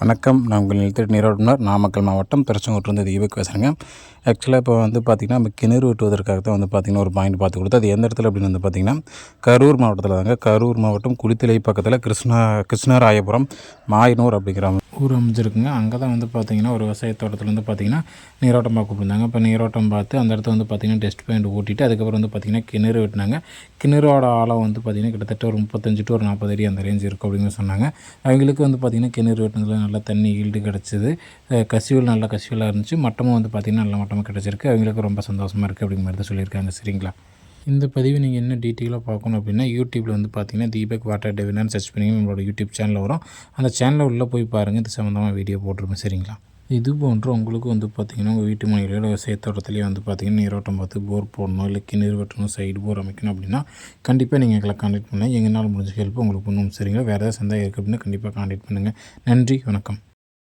வணக்கம். நான் உங்கள் நிலத்தடி நீரோட்டனர் நாமக்கல் மாவட்டம் திருச்செங்கோட்டிலிருந்து தீபக் பேசுகிறேங்க ஆக்சுவலாக இப்போ வந்து பார்த்திங்கன்னா நம்ம கிணறு வெட்டுவதற்காக தான் வந்து பார்த்திங்கன்னா ஒரு பாயிண்ட் பார்த்து கொடுத்து அது எந்த இடத்துல அப்படின்னு வந்து பார்த்திங்கன்னா கரூர் மாவட்டத்தில் தாங்க. கரூர் மாவட்டம் குளித்தலை பக்கத்தில் கிருஷ்ணா கிருஷ்ணராயபுரம் மாயனூர் அப்படிங்கிற ஊர் அமைஞ்சிருக்குங்க. அங்கே தான் வந்து பார்த்திங்கன்னா ஒரு விவசாய தோட்டத்தில் வந்து பார்த்திங்கன்னா நீரோட்டம் பார்க்க கூப்பிட்டுருந்தாங்க இப்போ நீரோட்டம் பார்த்து அந்த இடத்த வந்து பார்த்திங்கன்னா டெஸ்ட் பாயிண்ட் ஓட்டிட்டு அதுக்கப்புறம் வந்து பார்த்திங்கன்னா கிணறு வெட்டினாங்க. கிணறோட ஆழம் வந்து பார்த்திங்கன்னா கிட்டத்தட்ட ஒரு முப்பத்தஞ்சு டு ஒரு நாற்பது அடி அந்த ரேஞ்ச் இருக்கும் அப்படின்னு சொன்னாங்க. அவங்களுக்கு வந்து பார்த்திங்கன்னா கிணறு வெட்டினதில் நல்லா தண்ணி ஈல்டு கிடச்சிது. கசிவுகள் நல்ல கசிவுலாக இருந்துச்சு. மட்டமும் வந்து பார்த்திங்கன்னா நல்ல மட்டமாக கிடச்சிருக்கு. அவங்களுக்கு ரொம்ப சந்தோஷமாக இருக்குது அப்படிங்கிற மாதிரி தான் சொல்லியிருக்காங்க. சரிங்களா? இந்த பதிவு நீங்கள் என்ன டீட்டெயிலாக பார்க்கணும் அப்படின்னா யூடியூப்பில் வந்து பார்த்தீங்கன்னா தீபக் வாட்டர் டெவினான்னு சர்ச் பண்ணி நம்மளோட யூடியூப் சேனலில் வரும். அந்த சேனலில் உள்ளே போய் பாருங்கள் இது சம்மந்தமாக வீடியோ போட்டிருப்போம் சரிங்களா? இது போன்று உங்களுக்கு வந்து பார்த்திங்கன்னா உங்கள் வீட்டு மனையிலோ விவசாய தோட்டத்துலேயே வந்து பார்த்திங்கன்னா நீரோட்டம் பார்த்து போர் போடணும் இல்லை கிணறு வெட்டணும் சைடு போர் அமைக்கணும் அப்படின்னா கண்டிப்பாக நீங்கள் எங்களை காண்டாக்ட் பண்ணலாம் எங்களால் முடிஞ்ச ஹெல்ப் உங்களுக்கு பண்ணணும் சரிங்களா? வேறு ஏதாவது சந்தேகம் இருக்குது அப்படின்னா கண்டிப்பாக காண்டாக்ட் பண்ணுங்கள் நன்றி. வணக்கம்.